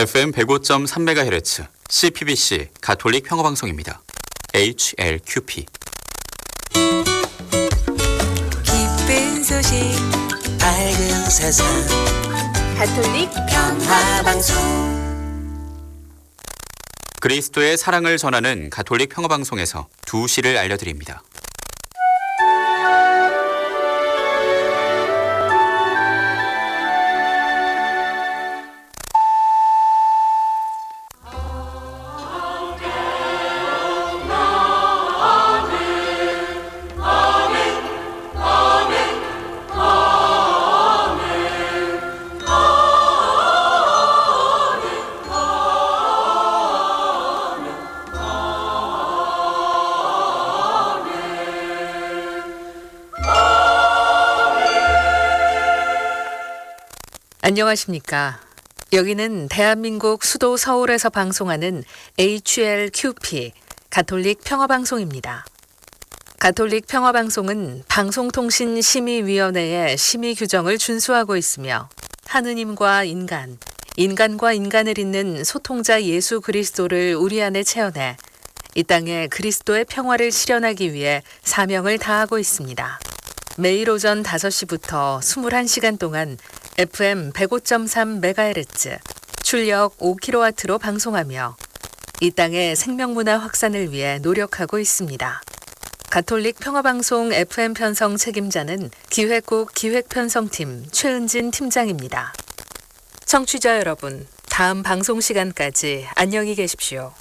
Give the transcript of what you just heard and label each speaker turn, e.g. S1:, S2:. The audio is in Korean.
S1: FM 105.3MHz CPBC 가톨릭 평화방송입니다. HLQP
S2: 기쁜 소식 밝은 세상
S3: 가톨릭
S2: 평화방송
S1: 그리스도의 사랑을 전하는 가톨릭 평화방송에서 두 시를 알려드립니다.
S3: 안녕하십니까. 여기는 대한민국 수도 서울에서 방송하는 HLQP 가톨릭 평화방송입니다. 가톨릭 평화방송은 방송통신심의위원회의 심의 규정을 준수하고 있으며 하느님과 인간, 인간과 인간을 잇는 소통자 예수 그리스도를 우리 안에 체험해 이 땅에 그리스도의 평화를 실현하기 위해 사명을 다하고 있습니다. 매일 오전 5시부터 21시간 동안 FM 105.3MHz 출력 5kW로 방송하며 이 땅의 생명문화 확산을 위해 노력하고 있습니다. 가톨릭 평화방송 FM 편성 책임자는 기획국 기획편성팀 최은진 팀장입니다. 청취자 여러분, 다음 방송 시간까지 안녕히 계십시오.